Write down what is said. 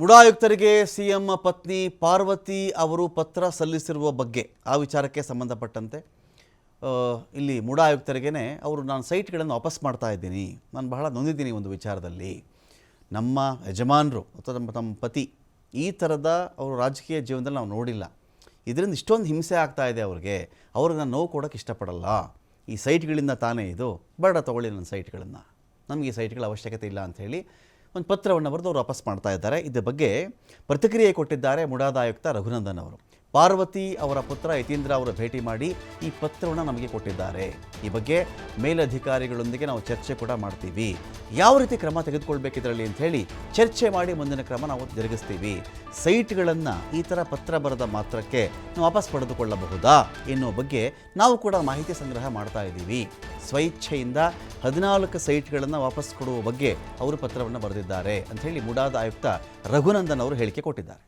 ಮುಡಾಯುಕ್ತರಿಗೆ CM ಪತ್ನಿ ಪಾರ್ವತಿ ಅವರು ಪತ್ರ ಸಲ್ಲಿಸಿರುವ ಬಗ್ಗೆ ಆ ವಿಚಾರಕ್ಕೆ ಸಂಬಂಧಪಟ್ಟಂತೆ ಇಲ್ಲಿ ಮುಡಾಯುಕ್ತರಿಗೇ ಅವರು ನಾನು ಸೈಟ್ಗಳನ್ನು ವಾಪಸ್ ಮಾಡ್ತಾ ಇದ್ದೀನಿ. ನಾನು ಬಹಳ ನೊಂದಿದ್ದೀನಿ ಒಂದು ವಿಚಾರದಲ್ಲಿ. ನಮ್ಮ ಯಜಮಾನರು ಅಥವಾ ನಮ್ಮ ತಮ್ಮ ಪತಿ ಈ ಥರದ ಅವರು ರಾಜಕೀಯ ಜೀವನದಲ್ಲಿ ನಾವು ನೋಡಿಲ್ಲ. ಇದರಿಂದ ಇಷ್ಟೊಂದು ಹಿಂಸೆ ಆಗ್ತಾ ಇದೆ ಅವ್ರಿಗೆ. ಅವ್ರಿಗೆ ನಾನು ನೋವು ಕೊಡೋಕ್ಕೆ ಇಷ್ಟಪಡಲ್ಲ. ಈ ಸೈಟ್ಗಳಿಂದ ತಾನೇ ಇದು. ಬೇಡ ತೊಗೊಳ್ಳಿ ನನ್ನ ಸೈಟ್ಗಳನ್ನು. ನಮಗೆ ಈ ಸೈಟ್ಗಳ ಅವಶ್ಯಕತೆ ಇಲ್ಲ ಅಂಥೇಳಿ ಒಂದು ಪತ್ರವನ್ನು ಬರೆದು ಅವರು ವಾಪಸ್ ಮಾಡ್ತಾ ಇದ್ದಾರೆ. ಇದ್ರ ಬಗ್ಗೆ ಪ್ರತಿಕ್ರಿಯೆ ಕೊಟ್ಟಿದ್ದಾರೆ ಮುಡಾದ ಆಯುಕ್ತ ರಘುನಂದನ್ ಅವರು. ಪಾರ್ವತಿ ಅವರ ಪುತ್ರ ಯತೀಂದ್ರ ಅವರು ಭೇಟಿ ಮಾಡಿ ಈ ಪತ್ರವನ್ನು ನಮಗೆ ಕೊಟ್ಟಿದ್ದಾರೆ. ಈ ಬಗ್ಗೆ ಮೇಲಧಿಕಾರಿಗಳೊಂದಿಗೆ ನಾವು ಚರ್ಚೆ ಕೂಡ ಮಾಡ್ತೀವಿ. ಯಾವ ರೀತಿ ಕ್ರಮ ತೆಗೆದುಕೊಳ್ಬೇಕು ಇದರಲ್ಲಿ ಅಂತ ಹೇಳಿ ಚರ್ಚೆ ಮಾಡಿ ಮುಂದಿನ ಕ್ರಮ ನಾವು ಜರುಗಿಸ್ತೀವಿ. ಸೈಟ್ಗಳನ್ನು ಈ ಥರ ಪತ್ರ ಬರೆದ ಮಾತ್ರಕ್ಕೆ ನಾವು ವಾಪಸ್ ಪಡೆದುಕೊಳ್ಳಬಹುದಾ ಎನ್ನುವ ಬಗ್ಗೆ ನಾವು ಕೂಡ ಮಾಹಿತಿ ಸಂಗ್ರಹ ಮಾಡ್ತಾ ಇದ್ದೀವಿ. ಸ್ವಇಚ್ಛೆಯಿಂದ ಹದಿನಾಲ್ಕು ಸೈಟ್ಗಳನ್ನು ವಾಪಸ್ ಕೊಡುವ ಬಗ್ಗೆ ಅವರು ಪತ್ರವನ್ನು ಬರೆದಿದ್ದಾರೆ ಅಂತ ಹೇಳಿ ಮುಡಾದ ಆಯುಕ್ತ ರಘುನಂದನ್ ಅವರು ಹೇಳಿಕೆ ಕೊಟ್ಟಿದ್ದಾರೆ.